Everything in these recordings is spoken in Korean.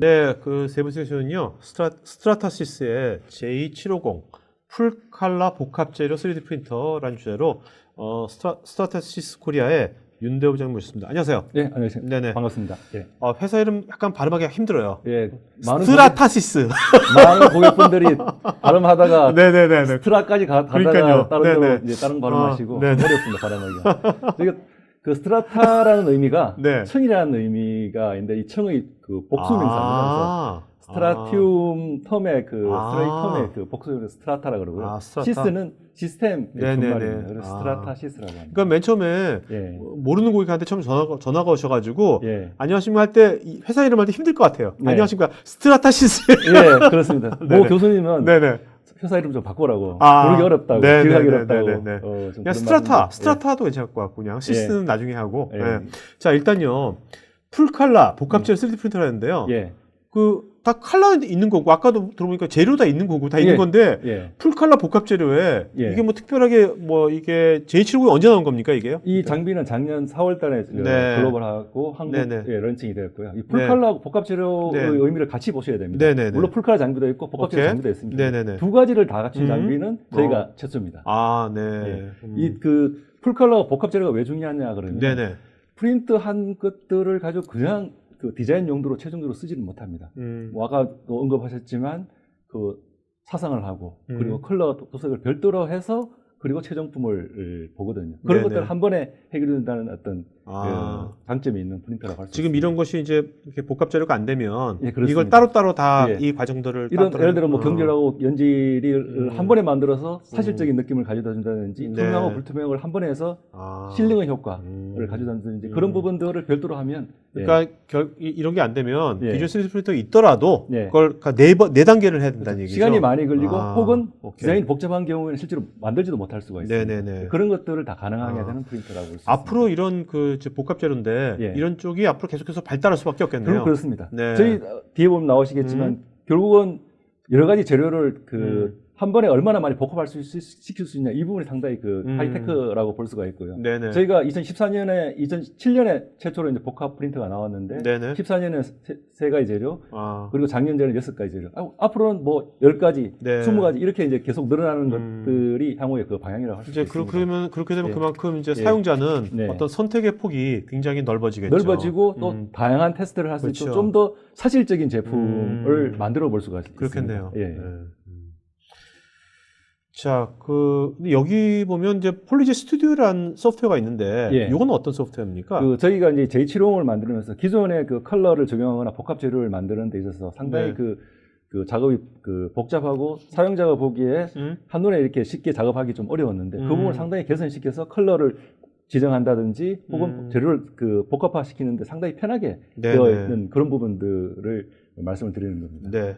네, 그 세부 세션은요. 스트라, 스트라타시스의 J750 풀칼라 복합 재료 3D 프린터라는 주제로 어, 스트라, 스트라타시스 코리아의 윤대호 부장님 모셨습니다. 안녕하세요. 네, 안녕하세요. 네네. 반갑습니다. 예. 어, 회사 이름 약간 발음하기가 힘들어요. 예. 많은 스트라타시스. 고객, 많은 고객분들이 발음하다가 네네네네. 스트라까지 가, 그러니까요. 가다가 다른 네네. 이제 다른 발음하시고 어, 네네. 어렵습니다 발음하기가. 그 스트라타라는 의미가 네. 청이라는 의미가 있는데 이 청의 그 복수 명사입니다. 아, 그래서 스트라티움 텀의 그 아. 스트레이 텀의 그 복수명사 스트라타라 그러고요. 아, 스트라타. 시스는 네네네. 분말입니다. 그래서 아. 스트라타 시스라고 합니다. 그러니까 맨 처음에 예. 모르는 고객한테 처음 전화가, 전화가 오셔가지고 예. 안녕하십니까 할 때 회사 이름 할 때 힘들 것 같아요. 네. 안녕하십니까 스트라타 시스. 예, 그렇습니다. 모 교수님은 네네. 회사 이름 좀 바꾸라고. 아. 부르기 어렵다고. 네네네네네네. 기억하기 어렵다고. 어, 좀 그냥 그런 스트라타, 말씀을- 스트라타도 괜찮을 것 같고 그냥 시스는 나중에 하고. 예. 예. 자 일단요 풀칼라 복합재 3D 프린터라는데요. 예. 그 다 칼라 있는 거고 아까도 들어보니까 재료 다 있는 거고 다 있는 예. 건데 예. 풀칼라 복합 재료에 예. 이게 뭐 특별하게 뭐 이게 J750이 언제 나온 겁니까 이게요? 이 장비는 작년 4월 달에 네. 글로벌하고 한국에 네 네. 런칭이 되었고요. 이 풀칼라하고 복합 재료의 네. 의미를 같이 보셔야 됩니다. 네네네. 물론 풀칼라 장비도 있고 복합 재료. 장비도 있습니다. 두 가지를 다 갖춘 음. 장비는 저희가 최초입니다. 아 네. 예. 음. 이그 풀칼라 복합 재료가 왜 중요하냐 그러면 네네. 프린트한 것들을 가지고 그냥 그 디자인 용도로 최종적으로 쓰지는 못합니다. 음. 뭐 아까 또 언급하셨지만 그 사상을 하고 음. 그리고 컬러 도색을 별도로 해서 그리고 최종품을 보거든요. 그런 네네. 것들을 한 번에 해결된다는 어떤 아. 그 장점이 있는 프린터라고 할수 지금 있습니다. 이런 것이 이제 복합 재료가 안 되면 예. 이걸 따로따로 다이 예. 과정들을 이런 예를 들어 뭐 어. 경질하고 연질을 음. 한 번에 만들어서 사실적인 느낌을 가져다 준다든지 네. 투명하고 불투명을 한 번에 해서 아. 실링의 효과를 음. 가져다 준다든지 음. 그런 부분들을 별도로 하면 예. 그러니까 결, 이- 이런 게 안 되면 예. 기존 3D 프린터가 있더라도 예. 그걸 네, 번, 네 단계를 해야 된다는 얘기죠. 시간이 많이 걸리고 아, 혹은 오케이. 디자인이 복잡한 경우에는 실제로 만들지도 못할 수가 있습니다. 네네네. 그런 것들을 다 가능하게 아. 되는 프린터라고 볼수 앞으로 이런 그 복합 재료인데 예. 이런 쪽이 앞으로 계속해서 발달할 수밖에 있습니다. 없겠네요. 그렇습니다. 네. 저희 어, 뒤에 보면 나오시겠지만 음. 결국은 여러 가지 재료를 그 음. 한 번에 얼마나 많이 복합할 수 있, 시킬 수 있냐 이 부분이 상당히 그 음. 하이테크라고 볼 수가 있고요. 네네. 저희가 2014년에 2007년에 최초로 이제 복합 프린터가 나왔는데 네네. 14년에 세, 세 가지 재료 아. 그리고 작년에는 여섯 가지 재료 아, 앞으로는 뭐열 가지, 네. 스무 가지 이렇게 이제 계속 늘어나는 음. 것들이 향후의 그 방향이라고 할수 이제 있습니다. 그, 그러면 그렇게 되면 예. 그만큼 이제 예. 사용자는 네. 어떤 선택의 폭이 굉장히 넓어지겠죠. 넓어지고 또 음, 다양한 테스트를 할수 그렇죠. 있고 좀더 사실적인 제품을 음. 만들어 볼 수가 있습니다. 그렇겠네요. 예. 네. 음. 자, 그 여기 보면 이제 폴리제 스튜디오라는 소프트웨어가 있는데 예. 이건 어떤 소프트웨어입니까? 그 저희가 이제 J750을 만들면서 기존의 그 컬러를 적용하거나 복합 재료를 만드는 데 있어서 상당히 네. 그, 그 작업이 그 복잡하고 사용자가 보기에 음? 한눈에 이렇게 쉽게 작업하기 좀 어려웠는데 음. 그 부분을 상당히 개선시켜서 컬러를 지정한다든지 혹은 음. 재료를 그 복합화 시키는데 상당히 편하게 네네. 되어 있는 그런 부분들을 말씀을 드리는 겁니다. 네.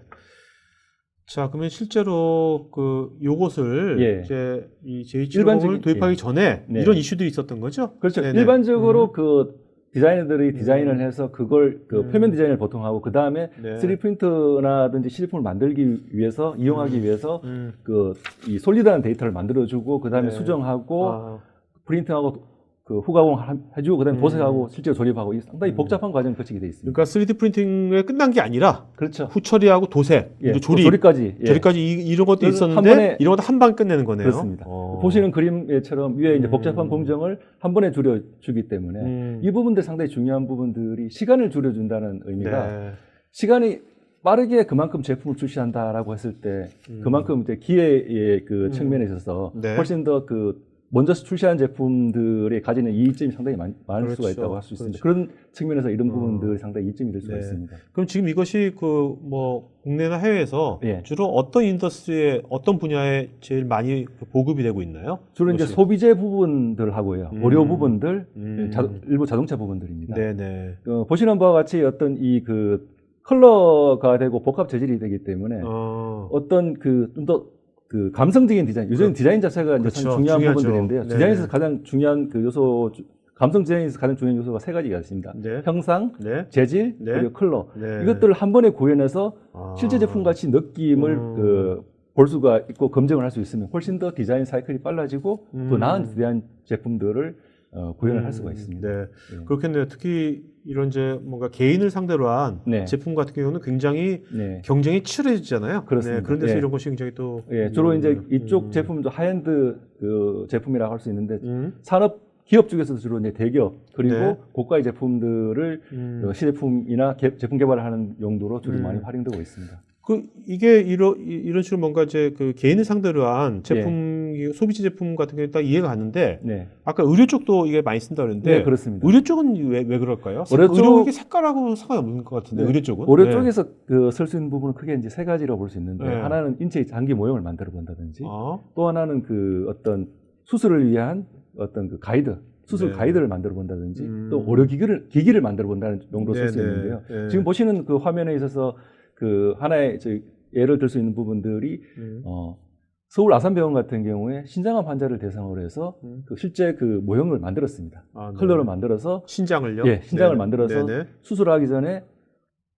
자, 그러면 실제로 그 요것을 예. 이제 이 J750을 일반적인- 도입하기 예. 전에 네. 이런 이슈들이 있었던 거죠? 그렇죠. 네네. 일반적으로 음. 그 디자이너들이 디자인을 해서 그걸 그 음. 표면 디자인을 보통 하고 그 다음에 네. 3D 프린터나든지 실리폰을 만들기 위해서 이용하기 위해서 음. 그이 솔리드한 데이터를 만들어주고 그 다음에 네. 수정하고 아, 프린팅하고 그 후가공 하- 해주고 그다음에 음. 도색하고 실제로 조립하고 이 상당히 음. 복잡한 과정을 거치게 돼 있습니다. 그러니까 3D 프린팅에 끝난 게 아니라 그렇죠. 후 처리하고 도색, 예, 조립, 조립까지 예. 조립까지 이, 이런 것도 있었는데 한 번에- 이런 것도 한 방 끝내는 거네요. 그렇습니다. 어. 보시는 그림처럼 위에 이제 음. 복잡한 공정을 한 번에 줄여주기 때문에 음. 이 부분들 상당히 중요한 부분들이 시간을 줄여준다는 의미가 네. 시간이 빠르게 그만큼 제품을 출시한다라고 했을 때 음. 그만큼 이제 기회의 그 음. 측면에 있어서 네. 훨씬 더그 먼저 출시한 제품들이 가지는 이점이 상당히 많, 많을 그렇죠. 수가 있다고 할 수 있습니다. 그런 측면에서 이런 어. 부분들이 상당히 이점이 될 수가 네. 있습니다. 그럼 지금 이것이 그 뭐 국내나 해외에서 예. 주로 어떤 인더스트리에 어떤 분야에 제일 많이 그 보급이 되고 있나요? 주로 이제? 소비재 부분들 하고요. 음. 의료 부분들, 음. 자- 일부 자동차 부분들입니다. 네네. 어, 보시는 바와 같이 어떤 이그 컬러가 되고 복합 재질이 되기 때문에 어. 어떤 그 좀 더 그 감성적인 디자인, 요즘 디자인 자체가 이제 그렇죠. 참 중요한 중요하죠. 부분들인데요. 네네. 디자인에서 가장 중요한 그 요소, 주- 감성 디자인에서 가장 중요한 요소가 세 가지가 있습니다. 네. 형상, 네. 재질, 네. 그리고 컬러. 네. 이것들을 한 번에 구현해서 아. 실제 제품 같이 느낌을 음. 그, 볼 수가 있고 검증을 할 수 있으면 훨씬 더 디자인 사이클이 빨라지고 음. 또 나은 디자인 제품들을 어, 구현을 음, 할 수가 있습니다. 네. 예. 그렇겠네요. 특히 이런 이제 뭔가 개인을 상대로 한 네. 제품 같은 경우는 굉장히 네. 경쟁이 치열해지잖아요. 그렇습니다. 네, 그런 데서 예. 이런 것이 굉장히 또 예, 주로 이제 음, 이쪽 음, 제품도 하이엔드 그 제품이라고 할 수 있는데 음, 산업 기업 쪽에서도 주로 이제 대기업 그리고 네. 고가의 제품들을 음. 어, 시제품이나 개- 제품 개발을 하는 용도로 주로 음. 많이 활용되고 있습니다. 그 이게 이런 이런 식으로 뭔가 이제 그 개인을 상대로 한 제품 예. 소비재 제품 같은 경우 딱 이해가 갔는데 네, 아까 의료 쪽도 이게 많이 쓴다 그랬는데 네 그렇습니다. 의료 쪽은 왜, 왜 그럴까요? 의료 의료, 쪽- 이게 색깔하고 상관이 없는 것 같은데 네. 의료 쪽은 의료 네. 쪽에서 그 쓸 수 있는 부분은 크게 이제 세 가지라고 볼수 있는데 네. 하나는 인체의 장기 모형을 만들어 본다든지 아, 또 하나는 그 어떤 수술을 위한 어떤 그 가이드 수술 네. 가이드를 만들어 본다든지 음. 또 의료 기기를 기기를 만들어 본다는 용도로 쓸 수. 있는데요. 네. 지금 보시는 그 화면에 있어서 그 하나의 저 예를 들 수 있는 부분들이 음. 어, 서울 아산병원 같은 경우에 신장암 환자를 대상으로 해서 음. 그 실제 그 모형을 만들었습니다. 아, 네. 컬러를 만들어서 신장을요? 예, 신장을 네네. 만들어서 네네. 수술하기 전에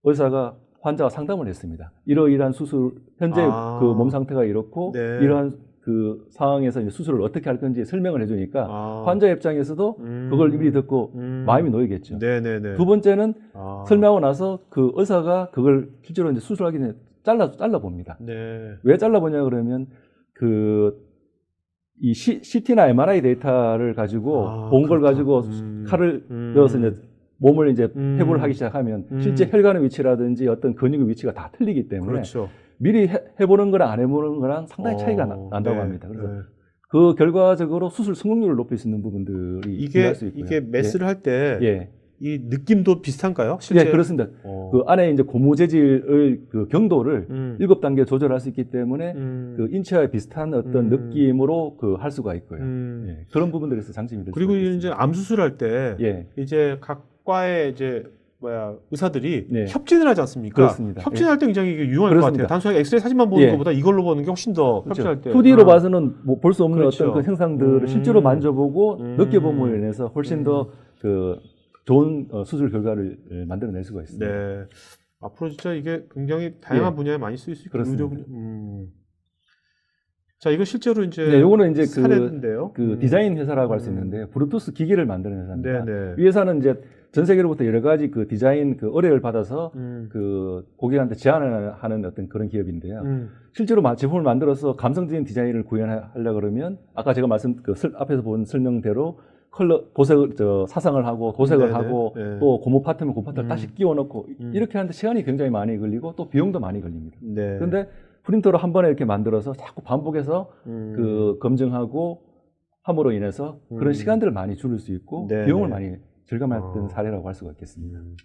의사가 환자와 상담을 했습니다. 이러이러한 수술 현재 아. 그몸 상태가 이렇고 네. 이러한 그 상황에서 이제 수술을 어떻게 할 건지 설명을 해주니까 아. 환자 입장에서도 음. 그걸 미리 듣고 음. 마음이 놓이겠죠. 네네네. 두 번째는 아. 설명하고 나서 그 의사가 그걸 실제로 이제 수술하기 전에 잘라 잘라 봅니다. 네. 왜 잘라 보냐 그러면 그 이 CT나 MRI 데이터를 가지고 아, 본걸 그렇다. 가지고 음. 칼을 음. 넣어서 이제 몸을 이제 음. 해부를 하기 시작하면 음. 실제 혈관의 위치라든지 어떤 근육의 위치가 다 틀리기 때문에 그렇죠. 미리 해, 해보는 거랑 안 해보는 거랑 상당히 어, 차이가 나, 난다고 네, 합니다. 그래서 네. 그 결과적으로 수술 성공률을 높일 수 있는 부분들이 이게 기여할 수 있고요. 이게 메스를 할때이 예, 예. 느낌도 비슷한가요? 실제 예, 그렇습니다. 어. 그 안에 이제 고무 재질의 그 경도를 음. 일곱 단계 조절할 수 있기 때문에 음. 그 인체와 비슷한 어떤 음. 느낌으로 그 할 수가 있고요. 음. 예, 그런 부분들에서 장점이 될 그리고 이제. 암 수술할 때 예, 이제 각 과의 이제 뭐야 의사들이 네. 협진을 하지 않습니까? 그렇습니다. 협진할 때 굉장히 유용할 것 그렇습니다. 같아요. 단순하게 엑스레이 사진만 보는 예. 것보다 이걸로 보는 게 훨씬 더 그렇죠. 협진할 때 2D로 아. 봐서는 뭐 볼 수 없는 그렇죠. 어떤 그 형상들을 음. 실제로 만져보고 음. 느껴봄으로 인해서 훨씬 음. 더그 좋은 어, 수술 결과를 예, 만들어낼 수가 있습니다. 네. 앞으로 진짜 이게 굉장히 다양한 예. 분야에 많이 쓰일 수 있고. 의료 분야- 음. 자, 이거 실제로 이제 네, 요거는 이제 그, 사례인데요. 그 음. 디자인 회사라고 할수 음. 있는데 브루투스 기기를 만드는 회사입니다. 네, 네. 이 회사는 이제 전 세계로부터 여러 가지 그 디자인 그 의뢰를 받아서 음. 그 고객한테 제안을 하는 어떤 그런 기업인데요. 음. 실제로 마- 제품을 만들어서 감성적인 디자인을 구현하려 그러면 아까 제가 말씀 그 설- 앞에서 본 설명대로 컬러 도색을 저 사상을 하고 도색을 네네. 하고 네. 또 고무 파트면 고무 파트를 음. 다시 끼워 넣고 음. 이렇게 하는데 시간이 굉장히 많이 걸리고 또 비용도 많이 걸립니다. 네. 그런데 프린터로 한 번에 이렇게 만들어서 자꾸 반복해서 음. 그 검증하고 함으로 인해서 그런 음. 시간들을 많이 줄일 수 있고 네네. 비용을 많이 절감했던 어. 사례라고 할 수가 있겠습니다. 음.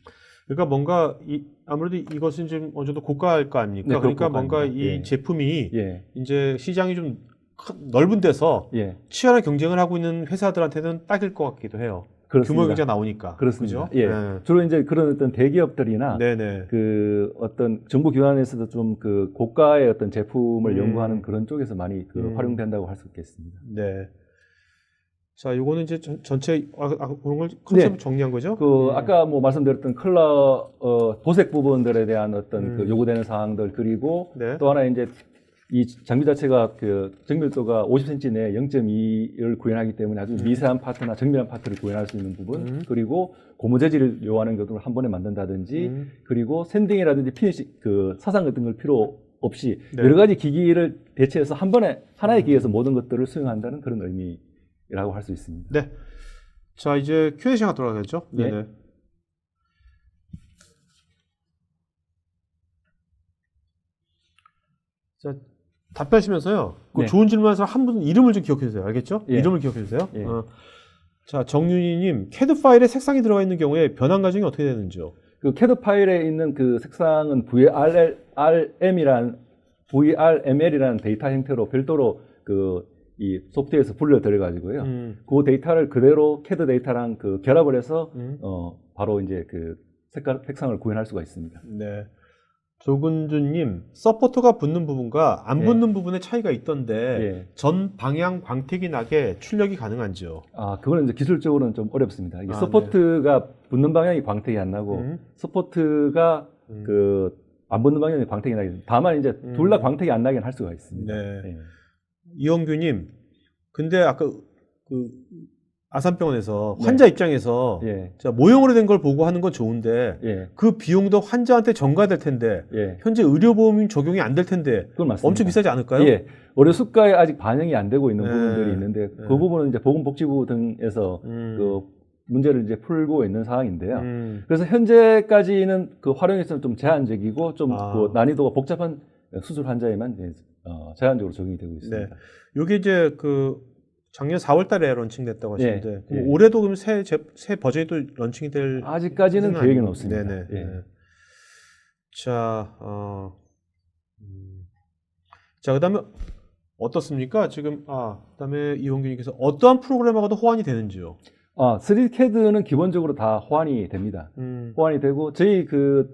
그러니까 뭔가 이, 아무래도 이것은 좀 어느 정도 고가일 거 아닙니까? 네, 그러니까. 뭔가 이 예. 제품이 예, 이제 시장이 좀 큰- 넓은 데서 예, 치열한 경쟁을 하고 있는 회사들한테는 딱일 것 같기도 해요. 그렇습니다. 규모 경쟁 나오니까. 그렇습니다. 그죠? 예. 네. 주로 이제 그런 어떤 대기업들이나 네네. 그 어떤 정부 기관에서도 좀 그 고가의 어떤 제품을 음. 연구하는 그런 쪽에서 많이 그 음. 활용된다고 할 수 있겠습니다. 네. 자, 요거는 이제 전, 전체 아, 아, 그런 걸 컨셉 네. 정리한 거죠? 그 음. 아까 뭐 말씀드렸던 컬러 어, 도색 부분들에 대한 어떤 음. 그 요구되는 사항들 그리고 네. 또 하나 이제 이 장비 자체가 그 정밀도가 50cm 내에 0.2를 구현하기 때문에 아주 미세한 파트나 정밀한 파트를 구현할 수 있는 부분 음. 그리고 고무 재질을 요하는 것들을 한 번에 만든다든지 음. 그리고 샌딩이라든지 피니시 그 사상 같은 걸 필요 없이 네. 여러 가지 기기를 대체해서 한 번에 하나의 기기에서 모든 것들을 수행한다는 그런 의미라고 할 수 있습니다. 네. 자, 이제 Q&A 시간 돌아가겠죠? 네. 네네. 자, 답변하시면서요. 그 네. 좋은 질문에서 한 분 이름을 좀 기억해 주세요. 알겠죠? 예. 이름을 기억해 주세요. 예. 어. 자, 정윤희님, 캐드 파일에 색상이 들어가 있는 경우에 변환 과정이 어떻게 되는지요? 그 캐드 파일에 있는 그 색상은 VRM이란 VRML이라는 데이터 형태로 별도로 그 이 소프트웨어에서 불러들여 가지고요. 음, 그 데이터를 그대로 캐드 데이터랑 그 결합을 해서 음. 어 바로 이제 그 색깔 색상을 구현할 수가 있습니다. 네. 조근주님, 서포터가 붙는 부분과 안 예. 붙는 부분의 차이가 있던데 예. 전 방향 광택이 나게 출력이 가능한지요? 아, 그거는 이제 기술적으로는 좀 어렵습니다. 이게 아, 서포트가 붙는 방향이 광택이 안 나고 음. 서포트가 음. 그안 붙는 방향이 광택이 나게. 다만 이제 음. 둘다 광택이 안 나게 할 수가 있습니다. 네. 예. 이영규님, 근데 아까 그 아산병원에서 네. 환자 입장에서 예, 자, 모형으로 된 걸 보고 하는 건 좋은데 예, 그 비용도 환자한테 전가될 텐데 예. 현재 의료보험 적용이 안 될 텐데 그건 맞습니다. 엄청 비싸지 않을까요? 예. 의료 수가에 아직 반영이 안 되고 있는 네. 부분들이 있는데 네. 그 부분은 이제 보건복지부 등에서 음. 그 문제를 이제 풀고 있는 상황인데요. 음. 그래서 현재까지는 그 활용에서는 좀 제한적이고 좀 아. 그 난이도가 복잡한 수술 환자에만 어, 제한적으로 적용이 되고 있습니다. 네. 요게 이제 그 작년 4월 달에 런칭됐다고 하시는데 예, 예. 올해도 그럼 새, 제- 새 버전이 또 런칭이 될 아직까지는 계획은. 없습니다. 네네. 예. 네. 자, 어, 음. 자, 그다음에 어떻습니까? 지금 아, 그다음에 이홍균님께서 어떠한 프로그램하고도 호환이 되는지요? 아, 3D CAD는 기본적으로 다 호환이 됩니다. 음. 호환이 되고 저희 그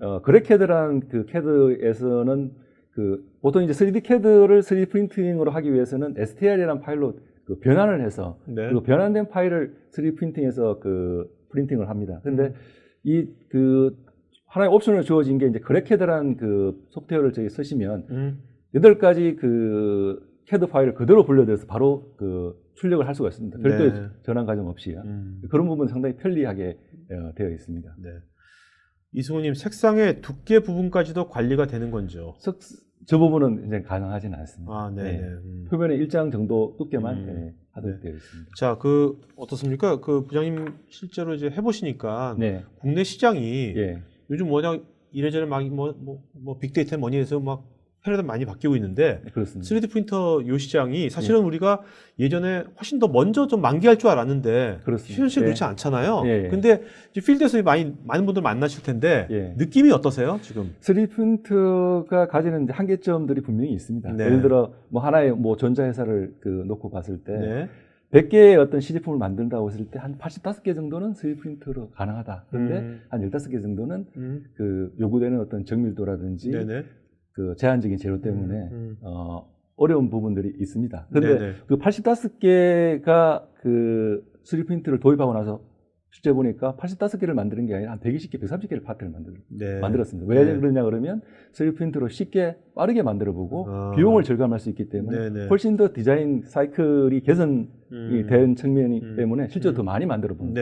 어, 그래캐드라는 그 CAD에서는 그 보통 이제 3D CAD를 3D 프린팅으로 하기 위해서는 STL이라는 파일로 그 변환을 해서 네. 그 변환된 파일을 3D 프린팅해서 그 프린팅을 합니다. 음. 근데 이 그 하나의 옵션으로 주어진 게 이제 그래캐드라는 그 소프트웨어를 저희 쓰시면 음. 여덟 가지 그 CAD 파일을 그대로 불러들여서 바로 그 출력을 할 수가 있습니다. 별도의 네. 전환 과정 없이요. 음. 그런 부분 상당히 편리하게 어, 되어 있습니다. 네. 이승우님 색상의 두께 부분까지도 관리가 되는 건지요? 석- 저 부분은 이제 가능하지는 않습니다. 아, 네. 네. 네. 음. 표면에 일정 정도 두께만 음. 예, 하도록 되어 있습니다. 자, 그 어떻습니까? 그 부장님 실제로 이제 해보시니까 네, 국내 시장이 예, 요즘 워낙 이래저래 막뭐뭐 뭐, 뭐 빅데이터 뭐니 해서 막 패러다임 많이 바뀌고 있는데 네, 그렇습니다. 3D 프린터 요 시장이 사실은 우리가 예전에 훨씬 더 먼저 좀 만개할 줄 알았는데 그렇습니다. 현실 예. 그렇지 않잖아요. 예, 예. 근데 필드에서 많이 많은 분들 만나실 텐데 예. 느낌이 어떠세요 지금? 3D 프린터가 가지는 한계점들이 분명히 있습니다. 네. 예를 들어 뭐 하나의 뭐 전자회사를 그 놓고 봤을 때 네. 100개의 어떤 시제품을 만든다고 했을 때 한 85개 정도는 3D 프린터로 가능하다. 그런데 음. 한 15개 정도는 음. 그 요구되는 어떤 정밀도라든지 네네. 그 제한적인 재료 때문에 음. 어, 어려운 부분들이 있습니다. 근데 네네. 그 85개가 그 3D 프린트를 도입하고 나서 실제 보니까 85개를 만드는 게 아니라 한 120개, 130개를 파트를 만들, 네. 만들었습니다. 왜 네. 그러냐 그러면 3D 프린트로 쉽게 빠르게 만들어보고 아. 비용을 절감할 수 있기 때문에 네네. 훨씬 더 디자인 사이클이 개선이 음. 된 측면이 음. 때문에 실제로 음. 더 많이 만들어보는.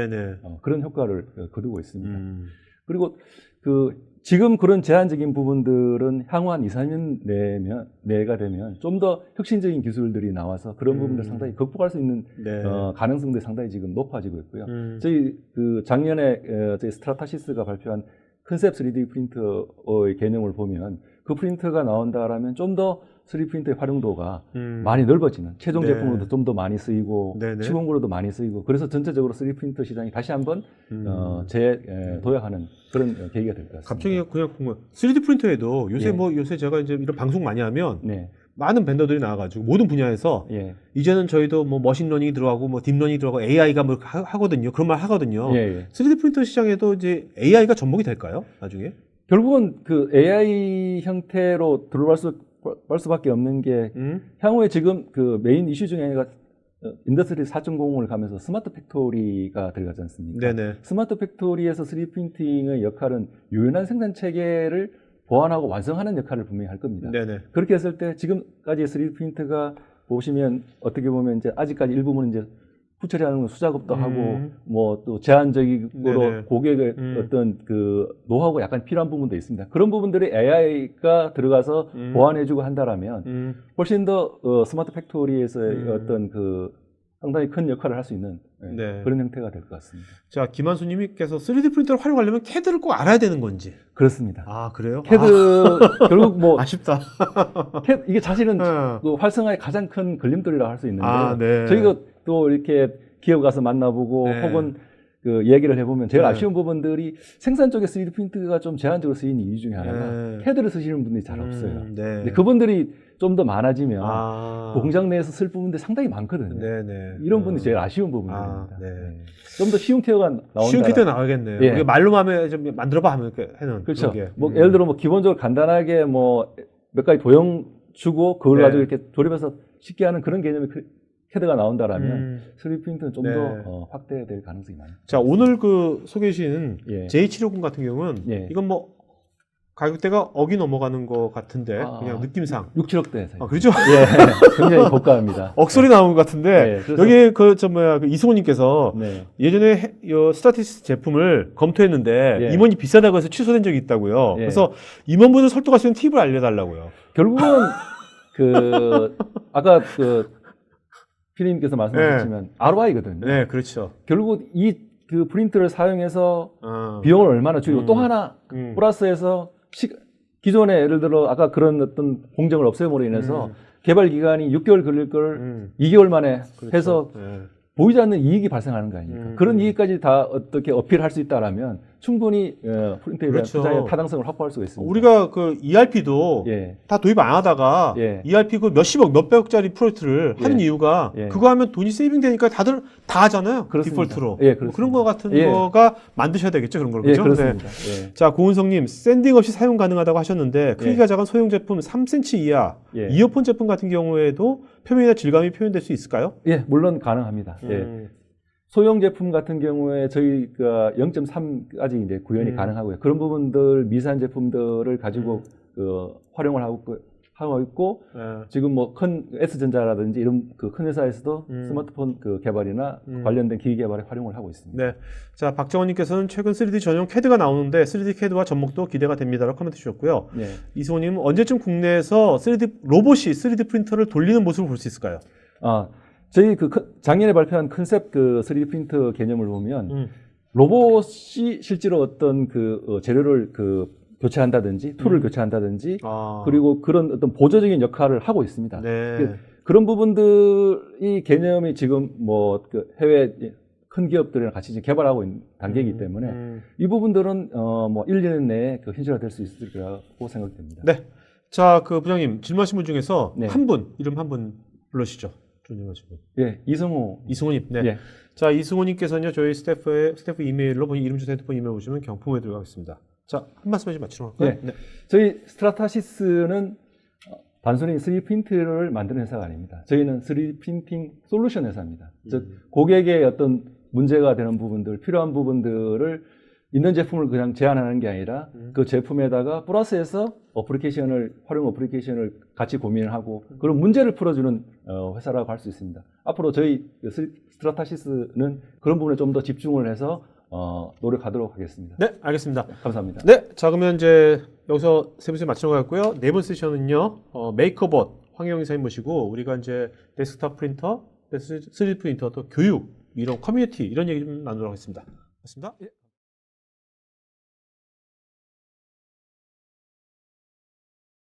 어, 그런 효과를 어, 거두고 있습니다. 음. 그리고 그 지금 그런 제한적인 부분들은 향후 한 2, 3년 내면 내가 되면 좀 더 혁신적인 기술들이 나와서 그런 음. 부분들 상당히 극복할 수 있는 네. 어, 가능성들이 상당히 지금 높아지고 있고요. 음. 저희 그 작년에 어, 저희 스트라타시스가 발표한 컨셉 3D 프린터의 개념을 보면 그 프린터가 나온다라면 좀 더 3D 프린터의 활용도가 음. 많이 넓어지는 최종 네. 제품으로도 좀더 많이 쓰이고 네네. 시공으로도 많이 쓰이고 그래서 전체적으로 3D 프린터 시장이 다시 한번 음. 어, 재도약하는 그런 어, 계기가 될 것 같습니다. 갑자기 그냥 궁금. 3D 프린터에도 요새 예. 뭐 요새 제가 이제 이런 방송 많이 하면 네, 많은 벤더들이 나와가지고 모든 분야에서 예, 이제는 저희도 뭐 머신러닝이 들어가고 뭐 딥러닝이 들어가고 AI가 뭐 하, 하거든요. 그런 말 하거든요. 예, 예. 3D 프린터 시장에도 이제 AI가 접목이 될까요? 나중에? 결국은 그 AI 형태로 들어갈 수, 갈 수밖에 없는 게 음? 향후에 지금 그 메인 이슈 중에 하나가 어, 인더스트리 4.0을 가면서 스마트 팩토리가 들어가지 않습니까? 네네. 스마트 팩토리에서 3D 프린팅의 역할은 유연한 생산 체계를 보완하고 완성하는 역할을 분명히 할 겁니다. 네네. 그렇게 했을 때 지금까지 3D 프린터가 보시면 어떻게 보면 이제 아직까지 일부분은 이제 후처리하는 건 수작업도 음. 하고 뭐 또 제한적으로 네네. 고객의 음. 어떤 그 노하우가 약간 필요한 부분도 있습니다. 그런 부분들이 AI가 들어가서 음. 보완해주고 한다라면 음. 훨씬 더 어, 스마트 팩토리에서의 음. 어떤 그 상당히 큰 역할을 할 수 있는 예, 네. 그런 형태가 될 것 같습니다. 자, 김한수님께서 3D 프린터를 활용하려면 CAD를 꼭 알아야 되는 건지. 그렇습니다. 아, 그래요? 캐드 결국 뭐 아, 아쉽다. 캐- 이게 사실은 어. 그 활성화의 가장 큰 걸림돌이라고 할 수 있는데 아, 네. 저희가 또 이렇게 기업 가서 만나보고 네. 혹은 그 얘기를 해보면 제일 네. 아쉬운 부분들이 생산 쪽에 3D 프린트가 좀 제한적으로 쓰이는 이유 중에 하나가 네. 캐드를 쓰시는 분들이 잘 없어요. 음, 네. 근데 그분들이 좀 더 많아지면 아. 공장 내에서 쓸 부분들이 상당히 많거든요. 네네. 이런 어. 분들이 제일 아쉬운 부분입니다. 아, 네. 좀더 쉬운 케어가 나온다. 쉬운 키트 나가겠네요. 예. 말로만 하면 좀 만들어봐 하면 이렇게 해는 그렇죠. 그런 게. 뭐 음. 예를 들어 뭐 기본적으로 간단하게 뭐 몇 가지 도형 주고 그걸 네. 가지고 이렇게 조립해서 쉽게 하는 그런 개념의 크- 캐드가 나온다라면 음. 3D 프린트는 좀 네. 더 어, 확대될 가능성이 많아요. 자 오늘 그 소개해 주신 예. J750 같은 경우는 예. 이건 뭐 가격대가 억이 넘어가는 것 같은데 아, 그냥 느낌상. 6, 7억대. 아, 그렇죠? 예, 굉장히 고가입니다. 억소리 나온 것 같은데 네, 여기 그 저 뭐야 그 이승호님께서 네. 예전에 해- 요 스타티스 제품을 검토했는데 예. 임원이 비싸다고 해서 취소된 적이 있다고요. 예. 그래서 임원분을 설득할 수 있는 팁을 알려달라고요. 결국은 그 아까 그 피디님께서 말씀하셨지만 ROI거든요. 네, 그렇죠. 결국 이 그 프린터를 사용해서 어. 비용을 얼마나 줄이고 음. 또 하나 음. 플러스해서 시- 기존에 예를 들어 아까 그런 어떤 공정을 없애므로 인해서 음. 개발 기간이 6개월 걸릴 걸 음. 2개월 만에 그렇죠. 해서 네. 보이지 않는 이익이 발생하는 거 아닙니까? 음. 그런 이익까지 다 어떻게 어필할 수 있다라면 충분히 어, 프린터에 대한 그렇죠. 투자의 타당성을 확보할 수가 있습니다. 우리가 그 ERP도 예. 다 도입 안 하다가 예. ERP 그 몇십억, 몇백억짜리 프로젝트를 예. 하는 이유가 예. 그거 하면 돈이 세이빙 되니까 다들 다 하잖아요. 그렇습니다. 디폴트로. 예, 뭐 그렇습니다. 그런 거 같은 예. 거가 만드셔야 되겠죠. 그런 걸. 예, 그죠? 그렇습니다. 네. 예. 자, 고은성님, 샌딩 없이 사용 가능하다고 하셨는데 크기가 예. 작은 소형 제품 3cm 이하, 예. 이어폰 제품 같은 경우에도 표면이나 질감이 표현될 수 있을까요? 예, 물론 가능합니다. 예. 음. 소형 제품 같은 경우에 저희가 0.3까지 이제 구현이 음. 가능하고요. 그런 부분들 미산 제품들을 가지고 그 활용을 하고 있고- 하고 있고 예. 지금 뭐 큰 S전자라든지 이런 그 큰 회사에서도 음. 스마트폰 그 개발이나 음. 관련된 기기 개발에 활용을 하고 있습니다. 네. 자, 박정원 님께서는 최근 3D 전용 CAD가 나오는데 3D CAD와 접목도 기대가 됩니다라고 코멘트 주셨고요. 네. 이승호님, 언제쯤 국내에서 3D 로봇이 3D 프린터를 돌리는 모습을 볼 수 있을까요? 아, 저희 그 컨- 작년에 발표한 컨셉 그 3D 프린터 개념을 보면 음. 로봇이 실제로 어떤 그 어, 재료를 그 교체한다든지 툴을 음. 교체한다든지 아. 그리고 그런 어떤 보조적인 역할을 하고 있습니다. 네. 그- 그런 부분들이 개념이 지금 뭐 그 해외 큰 기업들이랑 같이 이제 개발하고 있는 단계이기 음, 때문에 음. 이 부분들은 어뭐 1, 2년 내에 그 현실화될 수 있을 거라고 생각됩니다. 네. 자, 그 부장님 질문하신 분 중에서 네. 한 분, 이름 한 분 불러주시죠. 분. 예, 이성호 이승호님. 네. 예. 자, 이승호님께서는요, 저희 스태프의, 스태프 이메일로 본 이름 주소 핸드폰 이메일 오시면 경품에 들어가겠습니다. 자, 한 말씀 해주시면 마치도록 할까요? 네. 저희 스트라타시스는 어, 단순히 3D 프린트를 만드는 회사가 아닙니다. 저희는 3D 프린팅 솔루션 회사입니다. 즉 음. 고객의 어떤 문제가 되는 부분들, 필요한 부분들을 있는 제품을 그냥 제안하는 게 아니라 음. 그 제품에다가 플러스해서 어플리케이션을 활용 어플리케이션을 같이 고민을 하고 그런 문제를 풀어주는 어, 회사라고 할 수 있습니다. 앞으로 저희 그 스- 스트라타시스는 그런 부분에 좀 더 집중을 해서 어, 노력하도록 하겠습니다. 네, 알겠습니다. 감사합니다. 네, 자, 그러면 이제 여기서 세 번째 마치는 것 같고요. 네 번 세션은요, 어, 메이커봇 황영 이사님 모시고 우리가 이제 데스크탑 프린터, 3D 프린터, 또 교육, 이런 커뮤니티, 이런 얘기 좀 나누도록 하겠습니다. 맞습니다. 예,